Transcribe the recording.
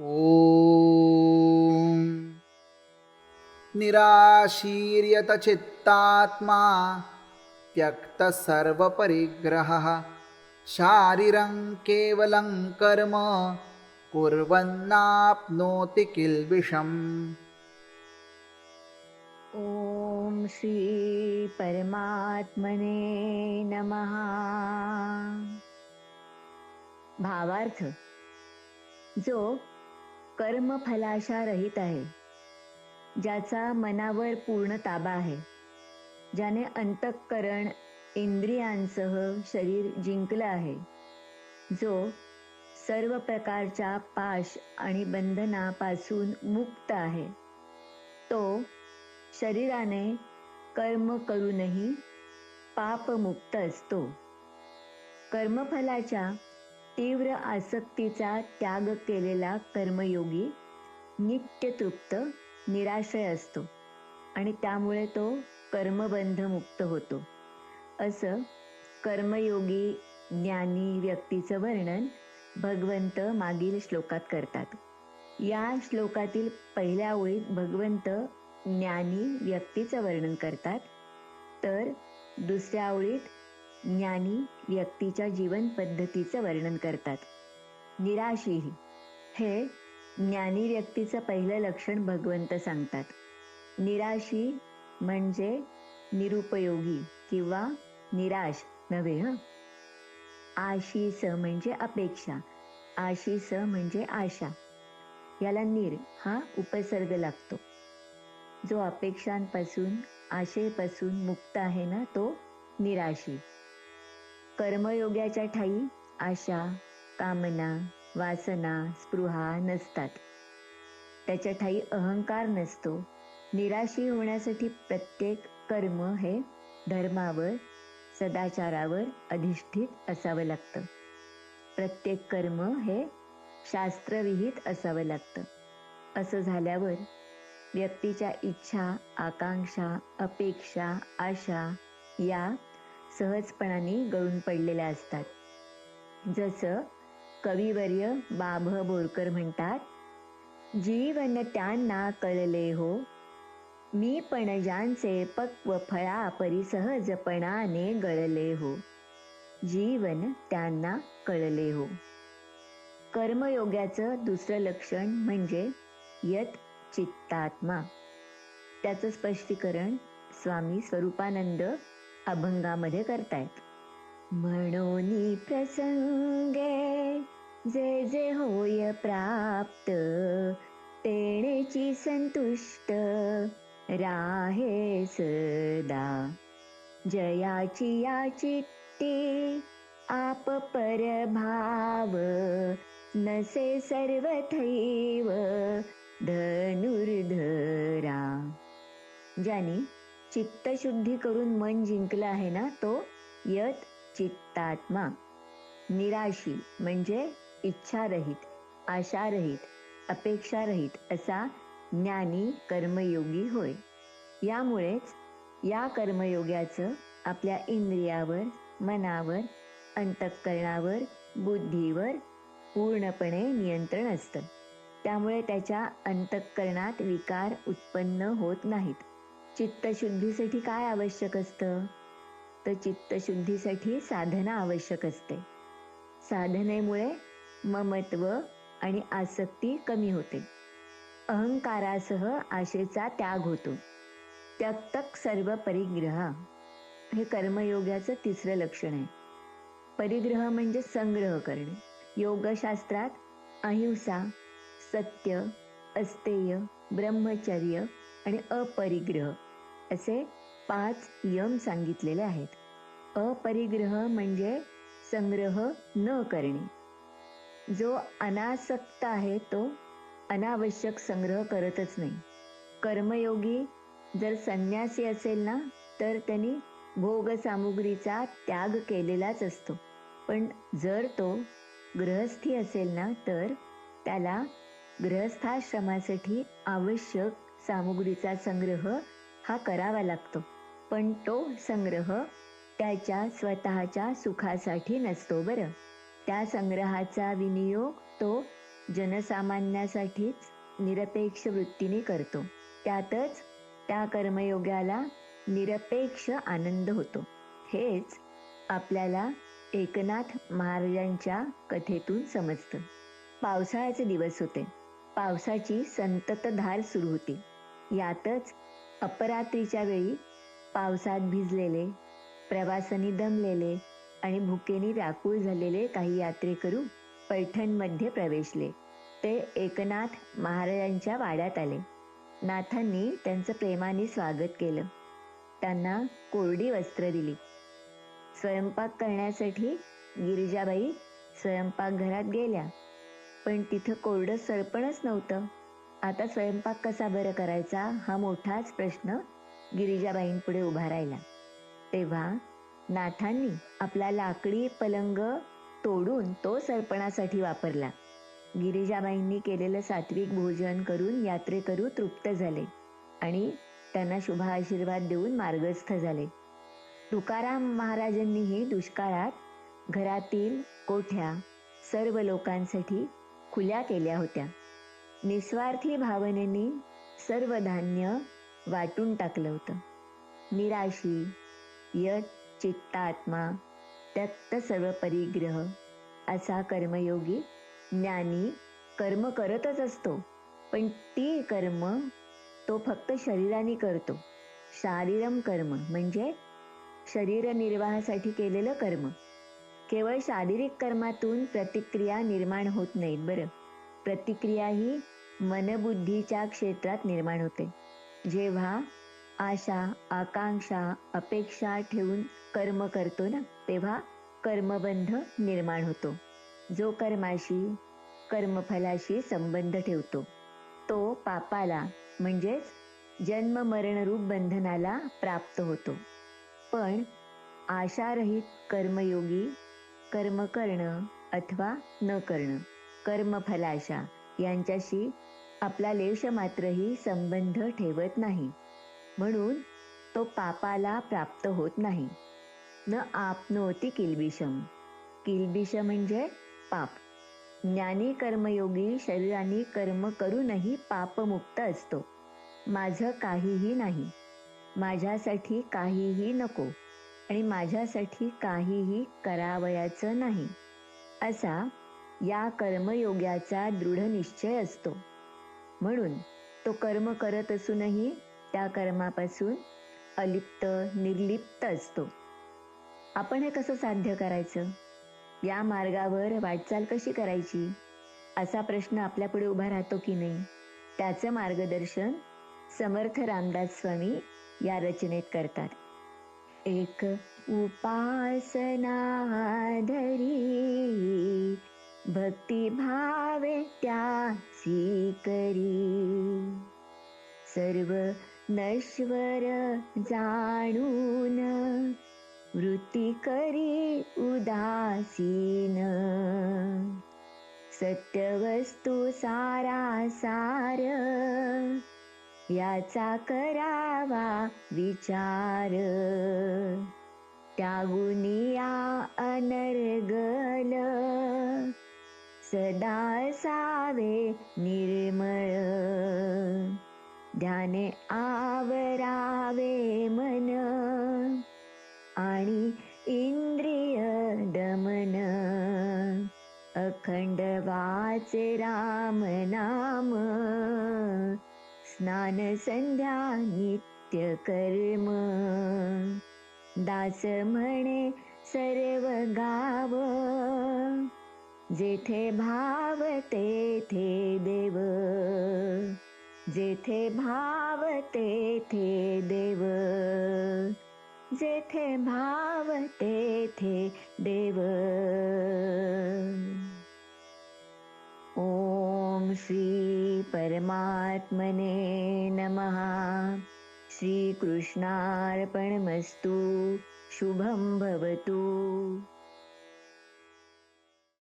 ॐ। निराशीर्यतचित्तात्मा त्यक्तसर्वपरिग्रहः। शारीरं केवलं कर्म कुर्वन्नाप्नोति किल्बिषम्। ॐ श्री परमात्मने नमः। भावार्थ जो कर्मफलाशा रहित आहे. ज्याचा मनावर पूर्ण ताबा आहे. ज्याने अंतःकरण इंद्रियांसह शरीर जिंकलं आहे. जो सर्व प्रकारच्या पाश आणि बंधनापासून मुक्त आहे. तो शरीराने कर्म करूनही पापमुक्त असतो. कर्मफलाच्या तीव्र आसक्तीचा त्याग केलेला कर्मयोगी नित्यतृप्त निराशय असतो आणि त्यामुळे तो कर्मबंध मुक्त होतो. असं कर्मयोगी ज्ञानी व्यक्तीचं वर्णन भगवंत मागील श्लोकात करतात. या श्लोकातील पहिल्या ओळीत भगवंत ज्ञानी व्यक्तीचं वर्णन करतात तर दुसऱ्या ओळीत ज्ञानी व्यक्तीच्या जीवन पद्धतीचं वर्णन करतात. निराशीही. हे ज्ञानी व्यक्तीचं पहिलं लक्षण भगवंत सांगतात. निराशी म्हणजे निरुपयोगी किंवा निराश नव्हे ह? आशीस म्हणजे अपेक्षा. आशीस म्हणजे आशा. याला निर हा उपसर्ग लागतो. जो अपेक्षांपासून आशेपासून मुक्त आहे ना तो निराशी. कर्मयोग्याच्या ठाई आशा कामना वासना स्पृहा नसतात. त्याच्या ठाई अहंकार नसतो. निराशी होण्यासाठी प्रत्येक कर्म हे धर्मावर सदाचारावर अधिष्ठित असावं लागतं. प्रत्येक कर्म हे शास्त्रविहित असावं लागतं. असं झाल्यावर व्यक्तीच्या इच्छा आकांक्षा अपेक्षा आशा या सहजपणाने गळून पडलेल्या असतात. जसं कविवर्य बाभ बोरकर म्हणतात जीवन त्यांना कळले हो. मी पण ज्यांचे पक्व फळा परिसहजपणाने गळले हो. जीवन त्यांना कळले हो. कर्मयोग्याचं दुसरं लक्षण म्हणजे यत चित्तात्मा. त्याचं स्पष्टीकरण स्वामी स्वरूपानंद अभंगामध्ये करतायत. म्हणून प्रसंगे जे जे होय प्राप्त तेणेची संतुष्ट राहे सदा. जयाची या चित्ती आप परभाव नसे सर्वथैव धनुर्धरा. ज्याने चित्तशुद्धी करून मन जिंकलं आहे ना तो यत चित्तात्मा. निराशी म्हणजे इच्छारहित आशारहित अपेक्षारहित असा ज्ञानी कर्मयोगी होय. यामुळेच या कर्मयोग्याचं आपल्या इंद्रियावर मनावर अंतःकरणावर बुद्धीवर पूर्णपणे नियंत्रण असतं. त्यामुळे त्याच्या अंतःकरणात विकार उत्पन्न होत नाहीत. चित्तशुद्धीसाठी काय आवश्यक असतं? तर चित्तशुद्धीसाठी साधना आवश्यक असते. साधनेमुळे ममत्व आणि आसक्ती कमी होते. अहंकारासह आशेचा त्याग होतो. त्यक्तक सर्व परिग्रह. हे कर्मयोगाचं तिसरं लक्षण आहे. परिग्रह म्हणजे संग्रह करणे. योगशास्त्रात अहिंसा सत्य अस्तेय ब्रह्मचर्य आणि अपरिग्रह असे पाच यम सांगितलेले आहेत. अपरिग्रह म्हणजे संग्रह न करणे. जो अनासक्त आहे तो अनावश्यक संग्रह करतच नाही. कर्मयोगी जर संन्यासी असेल ना तर त्यांनी भोग सामुग्रीचा त्याग केलेलाच असतो. पण जर तो गृहस्थी असेल ना तर त्याला गृहस्थाश्रमासाठी आवश्यक सामुग्रीचा संग्रह हा करावा लागतो. पण तो संग्रह त्याच्या स्वतःच्या सुखासाठी नसतो बरं. त्या संग्रहाचा विनियोग तो जनसामान्यासाठीच निरपेक्ष वृत्तीने करतो. त्यातच त्या कर्मयोगाला निरपेक्ष आनंद होतो. हेच आपल्याला एकनाथ महाराजांच्या कथेतून समजतं. पावसाळ्याचे दिवस होते. पावसाची संततधार सुरू होती. यातच अपरात्रीच्या वेळी पावसात भिजलेले प्रवासाने दमलेले आणि भुकेने व्याकुळ झालेले काही यात्रेकरू पैठणमध्ये प्रवेशले. ते एकनाथ महाराजांच्या वाड्यात आले. नाथांनी त्यांचं प्रेमाने स्वागत केलं. त्यांना कोरडी वस्त्र दिली. स्वयंपाक करण्यासाठी गिरिजाबाई स्वयंपाकघरात गेल्या. पण तिथं कोरडं सरपणच नव्हतं. आता स्वयंपाक कसा बरं करायचा हा मोठाच प्रश्न गिरिजाबाईंपुढे उभा राहिला. तेव्हा नाथांनी आपला लाकडी पलंग तोडून तो सरपणासाठी वापरला. गिरिजाबाईंनी केलेलं सात्विक भोजन करून यात्रेकरू तृप्त झाले आणि त्यांना शुभ आशीर्वाद देऊन मार्गस्थ झाले. तुकाराम महाराजांनीही दुष्काळात घरातील कोठ्या सर्व लोकांसाठी खुल्या केल्या होत्या. निस्वार्थी भावनेने सर्व धान्य वाटून टाकलं होतं. निराशी यत चित्तात्मा त्यक्त सर्व परिग्रह असा कर्मयोगी ज्ञानी कर्म करतच असतो. पण ती कर्म तो फक्त शरीराने करतो. शारीरम कर्म म्हणजे शरीर निर्वाहासाठी केलेलं कर्म. केवळ शारीरिक कर्मातून प्रतिक्रिया निर्माण होत नाहीत बरं. प्रतिक्रिया ही मनबुद्धीच्या क्षेत्रात निर्माण होते. जेव्हा आशा आकांक्षा अपेक्षा ठेवून कर्म करतो ना तेव्हा कर्मबंध निर्माण होतो. जो कर्माशी कर्मफलाशी संबंध ठेवतो. तो पापाला म्हणजेच जन्म मरणरूप बंधनाला प्राप्त होतो. पण आशारहित कर्मयोगी कर्म करणं अथवा न करणं कर्मफलाशा यांच्याशी आपला लेश मात्रही संबंध ठेवत नाही. म्हणून तो पापाला प्राप्त होत नाही. न आपनोती किलबिषम. किलबिष म्हणजे पाप. ज्ञानी कर्मयोगी शरीराने कर्म करूनही पापमुक्त असतो. माझं काहीही नाही. माझ्यासाठी काहीही नको. आणि माझ्यासाठी काहीही करावयाचं नाही. असा या कर्मयोग्याचा दृढ निश्चय असतो. म्हणून तो कर्म करत असूनही त्या कर्मापासून अलिप्त निर्लिप्त असतो. आपण हे कसं साध्य करायचं? या मार्गावर वाटचाल कशी करायची? असा प्रश्न आपल्यापुढे उभा राहतो की नाही? त्याचं मार्गदर्शन समर्थ रामदास स्वामी या रचनेत करतात. एक उपासना धरी भक्ती भावे त्यासी करी सर्व नश्वर जाणून वृत्ती करी उदासीन. सत्यवस्तू सारा सार याचा करावा विचार. त्यागुनिया अनर्गल सदा सावे निर्मळ. ध्याने आवरावे मन. आणि इंद्रिय दमन. अखंड वाचे राम नाम. स्नान संध्या नित्य कर्म. दास म्हणे सर्व गाव. जेथे भाव तेथे देव जेथे भाव तेथे देव जेथे भाव तेथे देव। ॐ श्री परमात्मने नमः। श्रीकृष्णार्पणमस्तु। शुभं भवतु